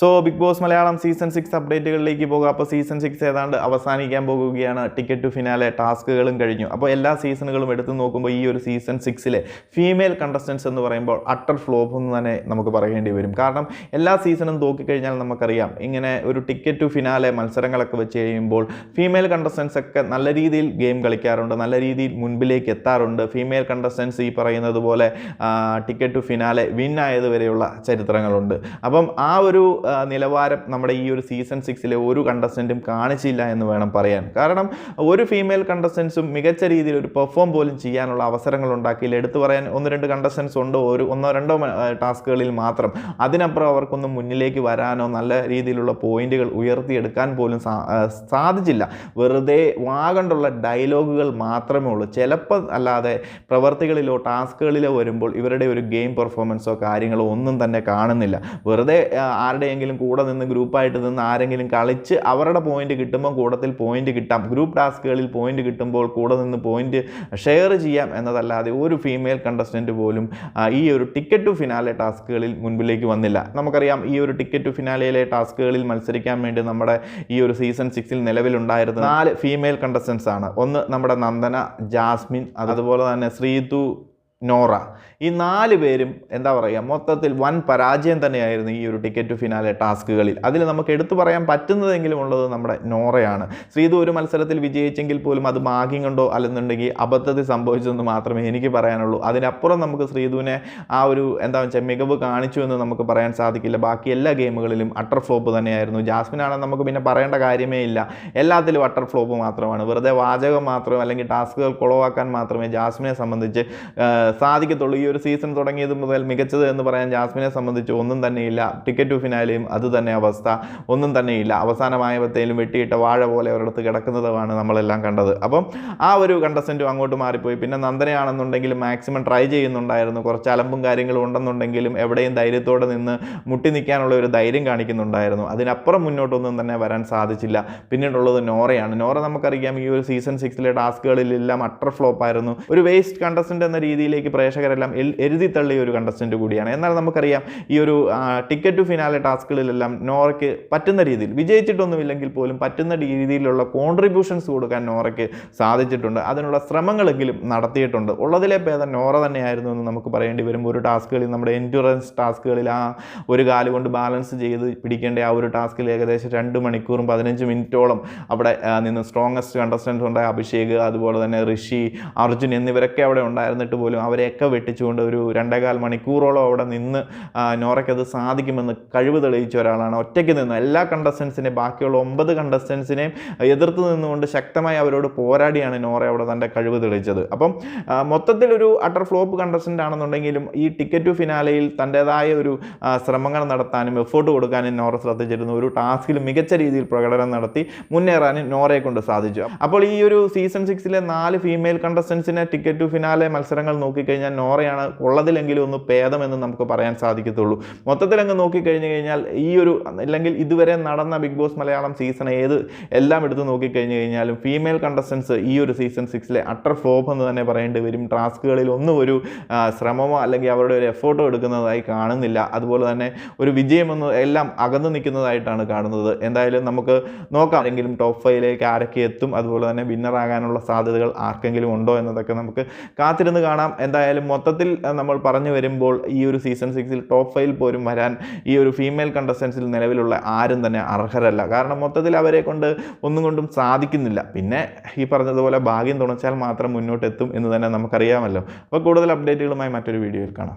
So Bigg Boss Malayalam season six അപ്ഡേറ്റുകളിലേക്ക് പോകുക. അപ്പോൾ season six ഏതാണ്ട് അവസാനിക്കാൻ പോകുകയാണ്. ടിക്കറ്റ് ടു ഫിനാലെ ടാസ്കുകളും കഴിഞ്ഞു. അപ്പോൾ എല്ലാ സീസണുകളും എടുത്തു നോക്കുമ്പോൾ ഈ ഒരു സീസൺ സിക്സിലെ ഫീമെയിൽ കണ്ടസ്റ്റൻസ് എന്ന് പറയുമ്പോൾ അട്ടർ ഫ്ലോപ്പ് എന്ന് തന്നെ നമുക്ക് പറയേണ്ടി വരും. കാരണം എല്ലാ സീസണും നോക്കിക്കഴിഞ്ഞാൽ നമുക്കറിയാം. ഇങ്ങനെ ഒരു ടിക്കറ്റ് ടു ഫിനാലെ മത്സരങ്ങളൊക്കെ വെച്ച് കഴിയുമ്പോൾ ഫീമെയിൽ കണ്ടസ്റ്റൻസ് ഒക്കെ നല്ല രീതിയിൽ ഗെയിം കളിക്കാറുണ്ട്. നല്ല രീതിയിൽ മുൻപിലേക്ക് എത്താറുണ്ട്. ഫീമെയിൽ കണ്ടസ്റ്റൻസ് ഈ പറയുന്നത് പോലെ ടിക്കറ്റ് ടു ഫിനാലെ വിൻ ആയതുവരെയുള്ള ചരിത്രങ്ങളുണ്ട്. അപ്പം ആ ഒരു നിലവാരം നമ്മുടെ ഈ ഒരു സീസൺ സിക്സിലെ ഒരു കണ്ടസ്റ്റന്റും കാണിച്ചില്ല എന്ന് വേണം പറയാൻ. കാരണം ഒരു ഫീമെയിൽ കണ്ടസ്റ്റൻസും മികച്ച രീതിയിൽ ഒരു പെർഫോം പോലും ചെയ്യാനുള്ള അവസരങ്ങൾ ഉണ്ടാക്കിയില്ല എടുത്തു പറയാൻ ഒന്ന് രണ്ട് കണ്ടസ്റ്റൻസ് ഉണ്ടോ. ഒരു ഒന്നോ രണ്ടോ ടാസ്കുകളിൽ മാത്രം. അതിനപ്പുറം അവർക്കൊന്നും മുന്നിലേക്ക് വരാനോ നല്ല രീതിയിലുള്ള പോയിന്റുകൾ ഉയർത്തിയെടുക്കാൻ പോലും സാധിച്ചില്ല. വെറുതെ വാഗണ്ടുള്ള ഡയലോഗുകൾ മാത്രമേ ഉള്ളൂ. ചിലപ്പോൾ അല്ലാതെ പ്രവർത്തികളിലോ ടാസ്കുകളിലോ വരുമ്പോൾ ഇവരുടെ ഒരു ഗെയിം പെർഫോമൻസോ കാര്യങ്ങളോ ഒന്നും തന്നെ കാണുന്നില്ല. വെറുതെ ആ, ആരുടെയെങ്കിലും കൂടെ നിന്ന് ഗ്രൂപ്പായിട്ട് നിന്ന് ആരെങ്കിലും കളിച്ച് അവരുടെ പോയിന്റ് കിട്ടുമ്പോൾ കൂടത്തിൽ പോയിന്റ് കിട്ടാം. ഗ്രൂപ്പ് ടാസ്കുകളിൽ പോയിന്റ് കിട്ടുമ്പോൾ കൂടെ നിന്ന് പോയിന്റ് ഷെയർ ചെയ്യാം എന്നതല്ലാതെ ഒരു ഫീമെയിൽ കണ്ടസ്റ്റന്റ് പോലും ഈ ഒരു ടിക്കറ്റ് ടു ഫിനാലെ ടാസ്കുകളിൽ മുൻപിലേക്ക് വന്നില്ല. നമുക്കറിയാം ഈ ഒരു ടിക്കറ്റ് ടു ഫിനാലയിലെ ടാസ്കുകളിൽ മത്സരിക്കാൻ വേണ്ടി നമ്മുടെ ഈ ഒരു സീസൺ സിക്സിൽ നിലവിലുണ്ടായിരുന്ന നാല് ഫീമെയിൽ കണ്ടസ്റ്റൻസ് ആണ്. ഒന്ന് നമ്മുടെ നന്ദന ജാസ്മിൻ അതുപോലെ തന്നെ ശ്രീതു നോറ. ഈ നാല് പേരും എന്താ പറയുക മൊത്തത്തിൽ വൻ പരാജയം തന്നെയായിരുന്നു ഈ ഒരു ടിക്കറ്റ് ടു ഫിനാലെ ടാസ്കുകളിൽ. അതിൽ നമുക്ക് എടുത്തു പറയാൻ പറ്റുന്നതെങ്കിലും ഉള്ളത് നമ്മുടെ നോറയാണ്. ശ്രീതു ഒരു മത്സരത്തിൽ വിജയിച്ചെങ്കിൽ പോലും അത് ഭാഗ്യം കൊണ്ടോ അല്ലെന്നുണ്ടെങ്കിൽ അബദ്ധത്തിൽ സംഭവിച്ചതെന്ന് മാത്രമേ എനിക്ക് പറയാനുള്ളൂ. അതിനപ്പുറം നമുക്ക് ശ്രീതുവിനെ ആ ഒരു എന്താ വെച്ചാൽ മികവ് കാണിച്ചു എന്ന് നമുക്ക് പറയാൻ സാധിക്കില്ല. ബാക്കി എല്ലാ ഗെയിമുകളിലും അട്ടർ ഫ്ലോപ്പ് തന്നെയായിരുന്നു. ജാസ്മിനാണെന്ന് നമുക്ക് പിന്നെ പറയേണ്ട കാര്യമേ ഇല്ല. എല്ലാത്തിലും അട്ടർ ഫ്ലോപ്പ് മാത്രമാണ്. വെറുതെ വാചകം മാത്രം അല്ലെങ്കിൽ ടാസ്കുകൾ കുളവാക്കാൻ മാത്രമേ ജാസ്മിനെ സംബന്ധിച്ച് സാധിക്കത്തുള്ളൂ. ഈ ഒരു സീസൺ തുടങ്ങിയത് മുതൽ മികച്ചത് എന്ന് പറയാൻ ജാസ്മിനെ സംബന്ധിച്ച് ഒന്നും തന്നെയില്ല. ടിക്കറ്റ് ടു ഫിനാലെയും അത് തന്നെ അവസ്ഥ. ഒന്നും തന്നെയില്ല. അവസാനമായവത്തേലും വെട്ടിയിട്ട വാഴ പോലെ ഒരിടത്ത് കിടക്കുന്നതുമാണ് നമ്മളെല്ലാം കണ്ടത്. അപ്പം ആ ഒരു കണ്ടസ്റ്റന്റും അങ്ങോട്ട് മാറിപ്പോയി. പിന്നെ നന്ദനയാണെന്നുണ്ടെങ്കിലും മാക്സിമം ട്രൈ ചെയ്യുന്നുണ്ടായിരുന്നു. കുറച്ച് അലമ്പും കാര്യങ്ങളും ഉണ്ടെന്നുണ്ടെങ്കിലും എവിടെയും ധൈര്യത്തോടെ നിന്ന് മുട്ടി നിൽക്കാനുള്ള ഒരു ധൈര്യം കാണിക്കുന്നുണ്ടായിരുന്നു. അതിനപ്പുറം മുന്നോട്ടൊന്നും തന്നെ വരാൻ സാധിച്ചില്ല. പിന്നീടുള്ളത് നോറയാണ്. നോറ നമുക്കറിയാം ഈ ഒരു സീസൺ സിക്സിലെ ടാസ്കുകളിലെല്ലാം അട്ടർ ഫ്ലോപ്പായിരുന്നു ഒരു വേസ്റ്റ് കണ്ടസ്റ്റന്റ് എന്ന രീതിയിലേക്ക് പ്രേക്ഷകരെല്ലാം എൽ- എഴുതി തള്ളിയ ഒരു കണ്ടസ്റ്റന്റ് കൂടിയാണ്. എന്നാൽ നമുക്കറിയാം ഈ ഒരു ടിക്കറ്റ് ടു ഫിനാലെ ടാസ്കുകളിലെല്ലാം നോറയ്ക്ക് പറ്റുന്ന രീതിയിൽ വിജയിച്ചിട്ടൊന്നുമില്ലെങ്കിൽ പോലും പറ്റുന്ന രീതിയിലുള്ള കോൺട്രിബ്യൂഷൻസ് കൊടുക്കാൻ നോറയ്ക്ക് സാധിച്ചിട്ടുണ്ട്. അതിനുള്ള ശ്രമങ്ങളെങ്കിലും നടത്തിയിട്ടുണ്ട്. ഉള്ളതിലെ ഭേദം നോറ തന്നെയായിരുന്നു എന്ന് നമുക്ക് പറയേണ്ടി വരും. ഒരു ടാസ്കുകളിൽ നമ്മുടെ എൻഡുറൻസ് ടാസ്കുകളിൽ ആ ഒരു കാൽ കൊണ്ട് ബാലൻസ് ചെയ്ത് പിടിക്കേണ്ട ആ ഒരു ടാസ്കിൽ ഏകദേശം രണ്ട് മണിക്കൂറും പതിനഞ്ച് മിനിറ്റോളം അവിടെ നിന്ന് സ്ട്രോങ്ങസ്റ്റ് കണ്ടസ്റ്റൻസ് ഉണ്ടായ അഭിഷേക് അതുപോലെ തന്നെ ഋഷി അർജുൻ എന്നിവരൊക്കെ അവിടെ ഉണ്ടായിരുന്നിട്ട് പോലും അവരെയൊക്കെ വെട്ടിച്ചുകൊണ്ട് ഒരു രണ്ടേകാൽ മണിക്കൂറോളം അവിടെ നിന്ന് നോറയ്ക്കത് സാധിക്കുമെന്ന് കഴിവ് തെളിയിച്ച ഒരാളാണ്. ഒറ്റയ്ക്ക് നിന്ന്. എല്ലാ കണ്ടസ്റ്റൻസിനെയും ബാക്കിയുള്ള ഒമ്പത് കണ്ടസ്റ്റൻസിനെയും എതിർത്ത് നിന്നുകൊണ്ട് ശക്തമായി അവരോട് പോരാടിയാണ് നോറ അവിടെ തന്റെ കഴിവ് തെളിയിച്ചത്. അപ്പം മൊത്തത്തിലൊരു അട്ടർ ഫ്ലോപ്പ് കണ്ടസ്റ്റന്റ് ആണെന്നുണ്ടെങ്കിലും ഈ ടിക്കറ്റ് ടു ഫിനാലയിൽ തന്റേതായ ഒരു ശ്രമങ്ങൾ നടത്താനും എഫേർട്ട് കൊടുക്കാനും നോറ ശ്രദ്ധിച്ചിരുന്നു. ഒരു ടാസ്കിൽ മികച്ച രീതിയിൽ പ്രകടനം നടത്തി മുന്നേറാനും നോറയെ കൊണ്ട് സാധിച്ചു. അപ്പോൾ ഈ ഒരു സീസൺ സിക്സിലെ നാല് ഫീമെയിൽ കണ്ടസ്റ്റൻസിനെ ടിക്കറ്റ് ടു ഫിനാലെ മത്സരങ്ങൾ നോക്കിക്കഴിഞ്ഞാൽ നോറയാണ് ഉള്ളതിലെങ്കിലും ഒന്ന് ഭേദമെന്ന് നമുക്ക് പറയാൻ സാധിക്കത്തുള്ളൂ. മൊത്തത്തിൽ അങ്ങ് നോക്കിക്കഴിഞ്ഞ് കഴിഞ്ഞാൽ ഈ ഒരു അല്ലെങ്കിൽ ഇതുവരെ നടന്ന ബിഗ് ബോസ് മലയാളം സീസൺ ഏത് എല്ലാം എടുത്ത് നോക്കിക്കഴിഞ്ഞ് കഴിഞ്ഞാലും ഫീമെയിൽ കണ്ടസ്റ്റൻസ് ഈ ഒരു സീസൺ സിക്സിലെ അട്ടർ ഫ്ലോപ്പ് എന്ന് തന്നെ പറയേണ്ടി വരും. ടാസ്കുകളിൽ ഒന്നും ഒരു ശ്രമമോ അല്ലെങ്കിൽ അവരുടെ ഒരു എഫേർട്ടോ എടുക്കുന്നതായി കാണുന്നില്ല. അതുപോലെ തന്നെ ഒരു വിജയമെന്ന് എല്ലാം അകന്നു നിൽക്കുന്നതായിട്ടാണ് കാണുന്നത്. എന്തായാലും നമുക്ക് നോക്കാം. ആരെങ്കിലും ടോപ്പ് ഫൈവിലേക്ക് ആരൊക്കെ എത്തും. അതുപോലെ തന്നെ വിന്നറാകാനുള്ള സാധ്യതകൾ ആർക്കെങ്കിലും ഉണ്ടോ എന്നതൊക്കെ നമുക്ക് കാത്തിരുന്ന് കാണാം. എന്തായാലും മൊത്തത്തിൽ നമ്മൾ പറഞ്ഞു വരുമ്പോൾ ഈ ഒരു സീസൺ സിക്സിൽ ടോപ്പ് ഫൈവിൽ പോലും വരാൻ ഈ ഒരു ഫീമെയിൽ കണ്ടസ്റ്റൻസിൽ നിലവിലുള്ള ആരും തന്നെ അർഹരല്ല. കാരണം മൊത്തത്തിൽ അവരെ കൊണ്ട് ഒന്നും കൊണ്ടും സാധിക്കുന്നില്ല. പിന്നെ ഈ പറഞ്ഞതുപോലെ ഭാഗ്യം തുണച്ചാൽ മാത്രം മുന്നോട്ട് എത്തും എന്ന് തന്നെ നമുക്കറിയാമല്ലോ. അപ്പോൾ കൂടുതൽ അപ്ഡേറ്റുകളുമായി മറ്റൊരു വീഡിയോയിൽ കാണാം.